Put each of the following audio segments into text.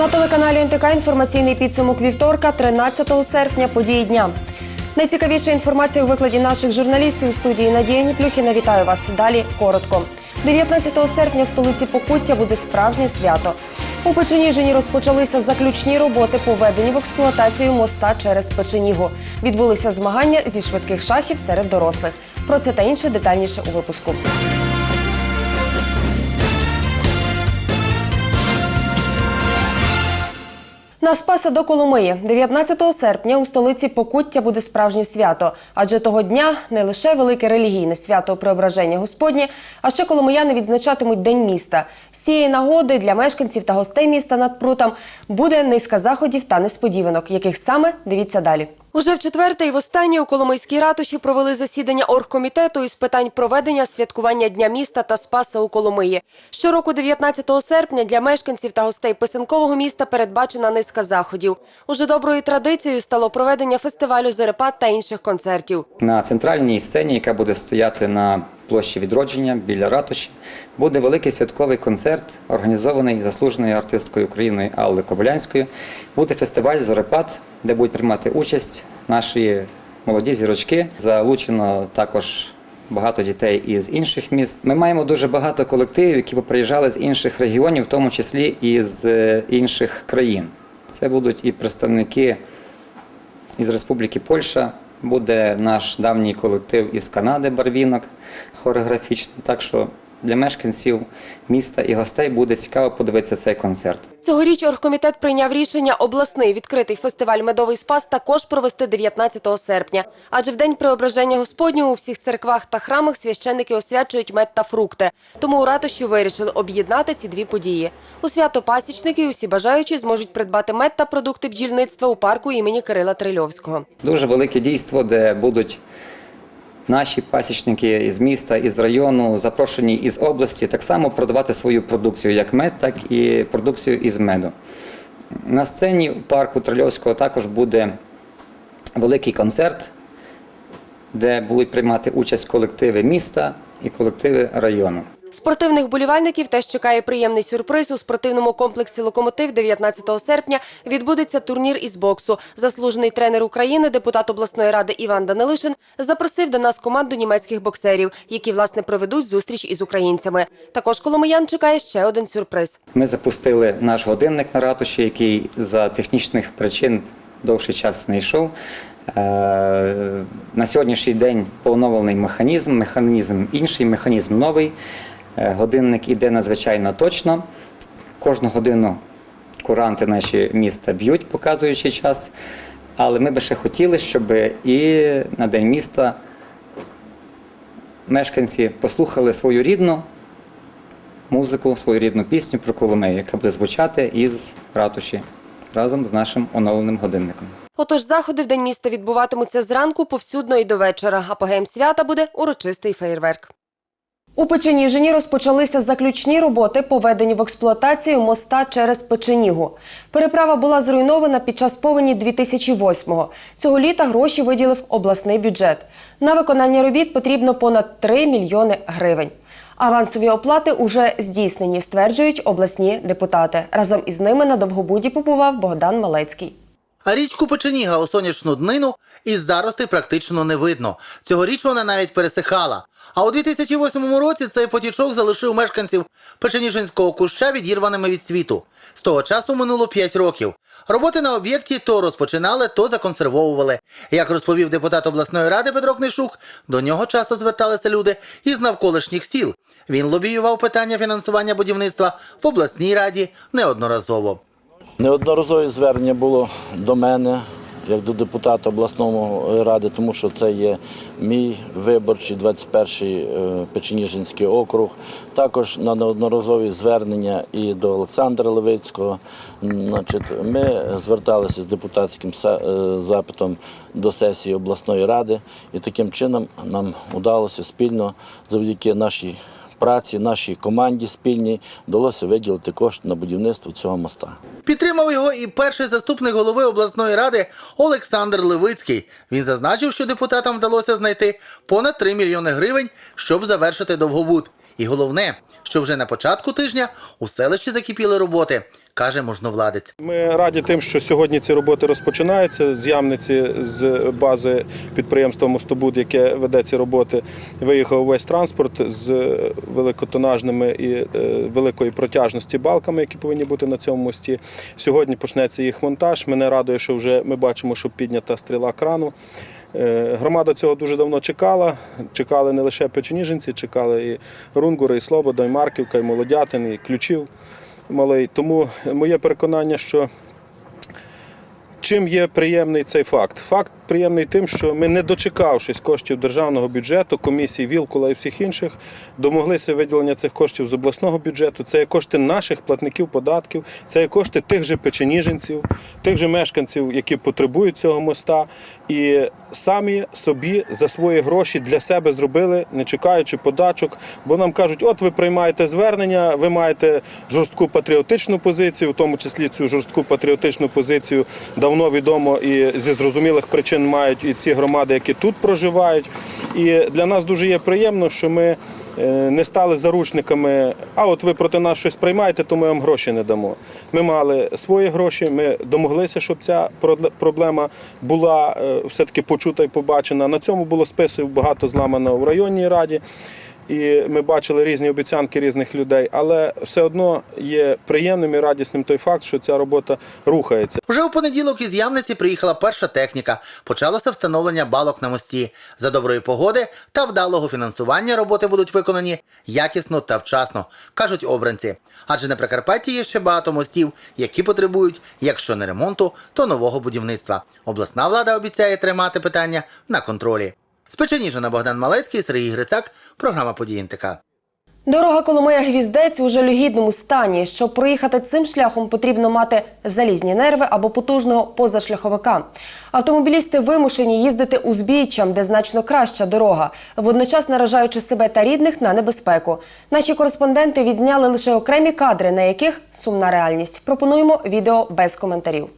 На телеканалі НТК інформаційний підсумок вівторка, 13 серпня, події дня. Найцікавіша інформація у викладі наших журналістів у студії Надія Ніплюхіна. Вітаю вас. Далі коротко. 19 серпня в столиці Покуття буде справжнє свято. У Печеніжині розпочалися заключні роботи по введенню в експлуатацію моста через Печенігу. Відбулися змагання зі швидких шахів серед дорослих. Про це та інше детальніше у випуску. На Спаса до Коломиї 19 серпня у столиці Покуття буде справжнє свято, адже того дня не лише велике релігійне свято Преображення Господнє, а ще коломияни відзначатимуть День міста. З цієї нагоди для мешканців та гостей міста над прутом буде низка заходів та несподіванок, яких саме дивіться далі. Уже в четверте і востаннє у Коломийській ратуші провели засідання оргкомітету із питань проведення святкування Дня міста та Спаса у Коломиї. Щороку, 19 серпня, для мешканців та гостей писанкового міста передбачена низка заходів. Уже доброю традицією стало проведення фестивалю зорепад та інших концертів. На центральній сцені, яка буде стояти на площі відродження біля ратуші, буде великий святковий концерт, організований заслуженою артисткою України Аллою Кобилянською. Буде фестиваль Зорепад, де будуть приймати участь наші молоді зірочки. Залучено також багато дітей із інших міст. Ми маємо дуже багато колективів, які приїжджали з інших регіонів, в тому числі і з е, інших країн. Це будуть і представники із Республіки Польща. Буде наш давній колектив із Канади Барвінок хореографічний. Так що для мешканців міста і гостей буде цікаво подивитися цей концерт. Цьогоріч оргкомітет прийняв рішення обласний відкритий фестиваль Медовий спас також провести 19 серпня. Адже в день преображення Господнього у всіх церквах та храмах священники освячують мед та фрукти. Тому у ратуші вирішили об'єднати ці дві події. У свято пасічники усі бажаючі зможуть придбати мед та продукти бджільництва у парку імені Кирила Трильовського. Дуже велике дійство, де будуть наші пасічники із міста, із району, запрошені із області, так само продавати свою продукцію, як мед, так і продукцію із меду. На сцені парку Трильовського також буде великий концерт, де будуть приймати участь колективи міста і колективи району. Спортивних болівальників теж чекає приємний сюрприз. У спортивному комплексі Локомотив 19 серпня відбудеться турнір із боксу. Заслужений тренер України, депутат обласної ради Іван Данилишин, запросив до нас команду німецьких боксерів, які власне проведуть зустріч із українцями. Також коломиян чекає ще один сюрприз. Ми запустили наш годинник на ратуші, який за технічних причин довший час не йшов. Е, На сьогоднішній день поновлений механізм, механізм інший, механізм новий. Е, Годинник іде надзвичайно точно. Кожну годину куранти наші міста б'ють, показуючи час. Але ми би ще хотіли, щоб і на День міста мешканці послухали свою рідну музику, свою рідну пісню про Коломию, яка буде звучати із ратуші разом з нашим оновленим годинником. Отож, заходи в день міста відбуватимуться зранку повсюдно і до вечора. Апогеєм свята буде урочистий феєрверк. У Печеніжині розпочалися заключні роботи по введенню в експлуатацію моста через Печенігу. Переправа була зруйнована під час повені 2008-го. Цього літа гроші виділив обласний бюджет. На виконання робіт потрібно понад 3 мільйони гривень. Авансові оплати уже здійснені, стверджують обласні депутати. Разом із ними на Довгобуді побував Богдан Малецький. Річку Печеніга у сонячну днину із заростей практично не видно. Цьогоріч вона навіть пересихала. А у 2008 році цей потічок залишив мешканців Печеніжинського куща відірваними від світу. З того часу минуло 5 років. Роботи на об'єкті то розпочинали, то законсервовували. Як розповів депутат обласної ради Петро Книшук, до нього часто зверталися люди із навколишніх сіл. Він лобіював питання фінансування будівництва в обласній раді неодноразово. Неодноразові звернення було до мене, як до депутата обласної ради, тому що це є мій виборчий 21-й е, Печеніжинський округ. Також на неодноразові звернення і до Олександра Левицького. Ми зверталися з депутатським е, запитом до сесії обласної ради, і таким чином нам вдалося спільно завдяки нашій праці, нашій команді спільній вдалося виділити кошти на будівництво цього моста. Підтримав його і перший заступник голови обласної ради Олександр Левицький. Він зазначив, що депутатам вдалося знайти понад 3 мільйони гривень, щоб завершити довгобуд. І головне, що вже на початку тижня у селищі закипіли роботи. Каже можновладець. Ми раді тим, що сьогодні ці роботи розпочинаються. З Ямниці, з бази підприємства Мостобуд, яке веде ці роботи, виїхав весь транспорт з великотонажними і е, великої протяжності балками, які повинні бути на цьому мості. Сьогодні почнеться їх монтаж. Мене радує, що вже ми бачимо, що піднята стріла крану. Е, Громада цього дуже давно чекала. Чекали не лише печеніженці, чекали і Рунгури, і Слобода, і Марківка, і Молодятин, і Ключів малий. Тому моє переконання, що чим є приємний цей факт? Факт приємний тим, що ми, не дочекавшись коштів державного бюджету, комісії Вілкула і всіх інших, домоглися виділення цих коштів з обласного бюджету. Це є кошти наших платників податків, це є кошти тих же печеніженців, тих же мешканців, які потребують цього моста, і самі собі за свої гроші для себе зробили, не чекаючи подачок. Бо нам кажуть, от ви приймаєте звернення, ви маєте жорстку патріотичну позицію, в тому числі цю жорстку патріотичну позицію давно відомо і зі зрозумілих причин мають і ці громади, які тут проживають. І для нас дуже є приємно, що ми е, не стали заручниками, а от ви проти нас щось приймаєте, то ми вам гроші не дамо. Ми мали свої гроші, ми домоглися, щоб ця проблема була е, все-таки почута і побачена. На цьому було списів багато зламано в районній раді. І ми бачили різні обіцянки різних людей, але все одно є приємним і радісним той факт, що ця робота рухається. Вже у понеділок із Ямниці приїхала перша техніка. Почалося встановлення балок на мості. За доброї погоди та вдалого фінансування роботи будуть виконані якісно та вчасно, кажуть обранці. Адже на Прикарпатті є ще багато мостів, які потребують, якщо не ремонту, то нового будівництва. Обласна влада обіцяє тримати питання на контролі. З Печеніжина Богдан Малецький, Сергій Грицак, програма «Події НТК». Дорога Коломия Гвіздець у жалюгідному стані. Щоб проїхати цим шляхом, потрібно мати залізні нерви або потужного позашляховика. Автомобілісти вимушені їздити узбіччям, де значно краща дорога, водночас наражаючи себе та рідних на небезпеку. Наші кореспонденти відзняли лише окремі кадри, на яких сумна реальність. Пропонуємо відео без коментарів.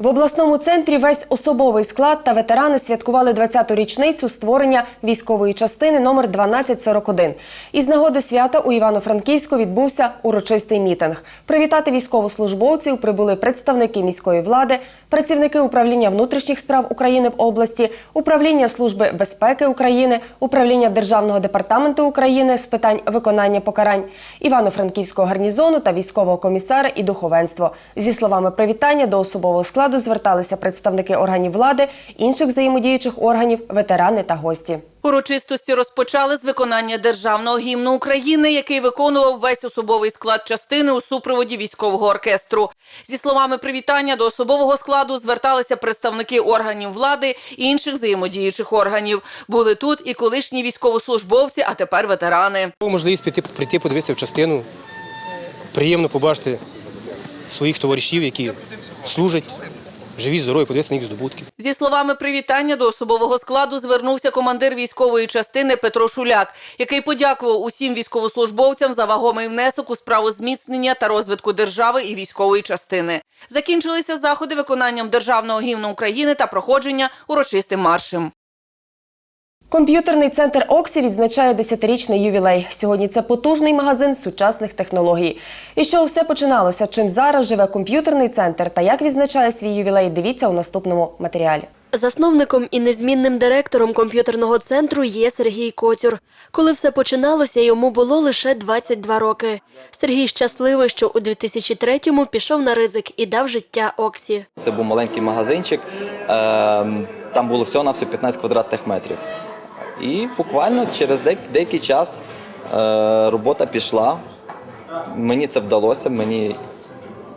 В обласному центрі весь особовий склад та ветерани святкували 20-ту річницю створення військової частини номер 1241. Із нагоди свята у Івано-Франківську відбувся урочистий мітинг. Привітати військовослужбовців прибули представники міської влади, працівники управління внутрішніх справ України в області, управління Служби безпеки України, управління Державного департаменту України з питань виконання покарань, Івано-Франківського гарнізону та військового комісара і духовенство. Зі словами привітання до особового складу зверталися представники органів влади, інших взаємодіючих органів, ветерани та гості. Урочистості розпочали з виконання державного гімну України, який виконував весь особовий склад частини у супроводі військового оркестру. Зі словами привітання до особового складу зверталися представники органів влади і інших взаємодіючих органів. Були тут і колишні військовослужбовці, а тепер ветерани. Можливість прийти, прийти подивитися в частину. Приємно побачити своїх товаришів, які служать, живі, здорові, подивитися на їх здобутки. Зі словами привітання до особового складу звернувся командир військової частини Петро Шуляк, який подякував усім військовослужбовцям за вагомий внесок у справу зміцнення та розвитку держави і військової частини. Закінчилися заходи виконанням державного гімну України та проходження урочистим маршем. Комп'ютерний центр Оксі відзначає 10-річний ювілей. Сьогодні це потужний магазин сучасних технологій. І що все починалося? Чим зараз живе комп'ютерний центр та як відзначає свій ювілей? Дивіться у наступному матеріалі. Засновником і незмінним директором комп'ютерного центру є Сергій Коцюр. Коли все починалося, йому було лише 22 роки. Сергій щасливий, що у 2003-му пішов на ризик і дав життя Оксі. Це був маленький магазинчик, ем, там було всього на все 15 квадратних метрів. І буквально через деякий час е, робота пішла. Мені це вдалося, мені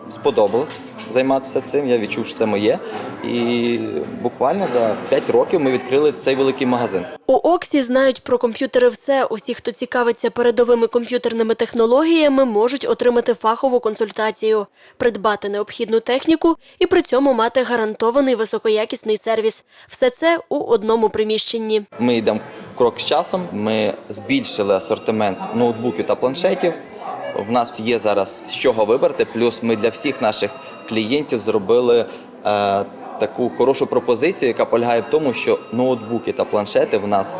сподобалось займатися цим. Я відчув, що це моє. І буквально за 5 років ми відкрили цей великий магазин. У Оксі знають про комп'ютери все. Усі, хто цікавиться передовими комп'ютерними технологіями, можуть отримати фахову консультацію, придбати необхідну техніку і при цьому мати гарантований високоякісний сервіс. Все це у одному приміщенні. Ми йдемо крок з часом. Ми збільшили асортимент ноутбуків та планшетів. В нас є зараз з чого вибрати. Плюс ми для всіх наших клієнтів зробили е, таку хорошу пропозицію, яка полягає в тому, що ноутбуки та планшети в нас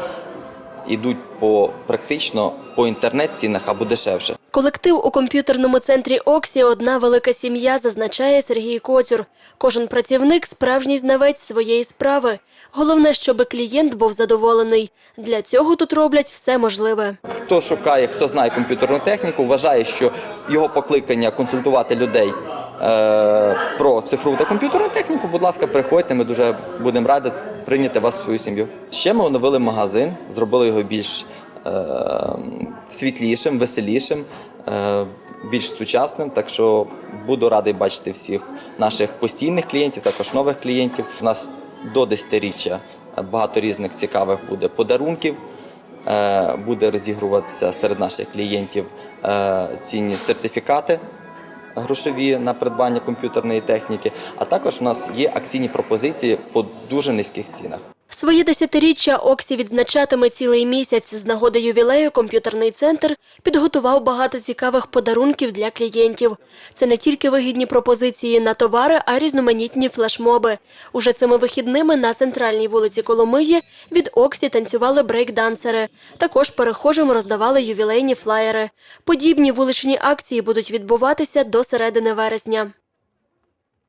йдуть по практично по інтернет-цінах або дешевше. Колектив у комп'ютерному центрі Оксі одна велика сім'я, зазначає Сергій Коцюр. Кожен працівник справжній знавець своєї справи. Головне, щоб клієнт був задоволений. Для цього тут роблять все можливе. Хто шукає, хто знає комп'ютерну техніку, вважає, що його покликання консультувати людей про цифрову та комп'ютерну техніку, будь ласка, приходьте, ми дуже будемо раді прийняти вас в свою сім'ю. Ще ми оновили магазин, зробили його більш е, світлішим, веселішим, е, більш сучасним. Так що буду радий бачити всіх наших постійних клієнтів, також нових клієнтів. У нас до 10-річчя багато різних цікавих буде подарунків. Е, буде розігруватися серед наших клієнтів е, цінні сертифікати грошові на придбання комп'ютерної техніки. А також у нас є акційні пропозиції по дуже низьких цінах. Своє десятиріччя Оксі відзначатиме цілий місяць. З нагоди ювілею комп'ютерний центр підготував багато цікавих подарунків для клієнтів. Це не тільки вигідні пропозиції на товари, а й різноманітні флешмоби. Уже цими вихідними на центральній вулиці Коломиї від Оксі танцювали брейк-дансери. Також перехожим роздавали ювілейні флаєри. Подібні вуличні акції будуть відбуватися до середини вересня.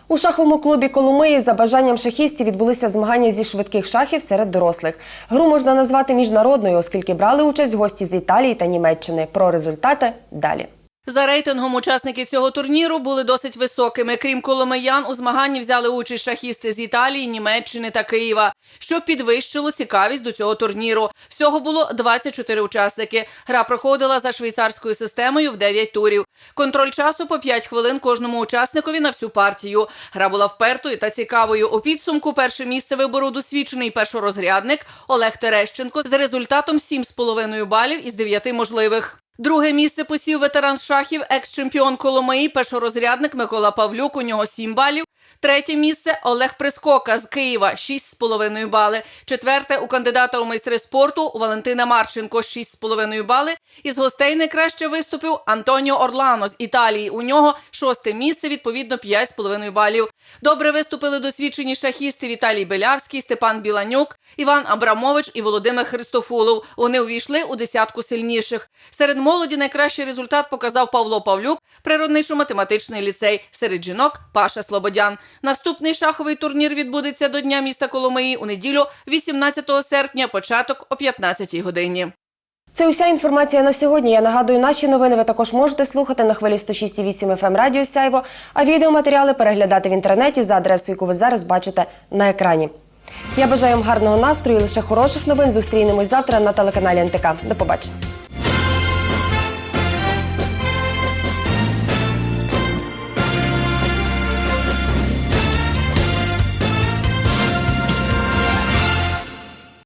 У шаховому клубі Коломиї за бажанням шахістів відбулися змагання зі швидких шахів серед дорослих. Гру можна назвати міжнародною, оскільки брали участь гості з Італії та Німеччини. Про результати далі. За рейтингом учасники цього турніру були досить високими. Крім коломиян, у змаганні взяли участь шахісти з Італії, Німеччини та Києва, що підвищило цікавість до цього турніру. Всього було 24 учасники. Гра проходила за швейцарською системою в 9 турів. Контроль часу по 5 хвилин кожному учасникові на всю партію. Гра була впертою та цікавою. У підсумку перше місце вибору досвідчений першорозрядник Олег Терещенко з результатом 7,5 балів із 9 можливих. Друге місце посів ветеран шахів, екс-чемпіон Коломиї, першорозрядник Микола Павлюк. У нього 7 балів. Третє місце Олег Прискока з Києва 6,5 бали. Четверте у кандидата у майстри спорту Валентина Марченко 6,5 бали. Із гостей найкраще виступив Антоніо Орлано з Італії. У нього шосте місце, відповідно 5,5 балів. Добре виступили досвідчені шахісти Віталій Белявський, Степан Біланюк, Іван Абрамович і Володимир Христофулов. Вони увійшли у десятку сильніших. Серед молоді найкращий результат показав Павло Павлюк, природничо-математичний ліцей. Серед жінок Паша Слободян. Наступний шаховий турнір відбудеться до Дня міста Коломиї у неділю, 18 серпня, початок о 15 годині. Це уся інформація на сьогодні. Я нагадую, наші новини ви також можете слухати на хвилі 106,8 FM Радіо Сяйво, а відеоматеріали переглядати в інтернеті за адресою, яку ви зараз бачите на екрані. Я бажаю вам гарного настрою, і лише хороших новин. Зустрінемось завтра на телеканалі НТК. До побачення.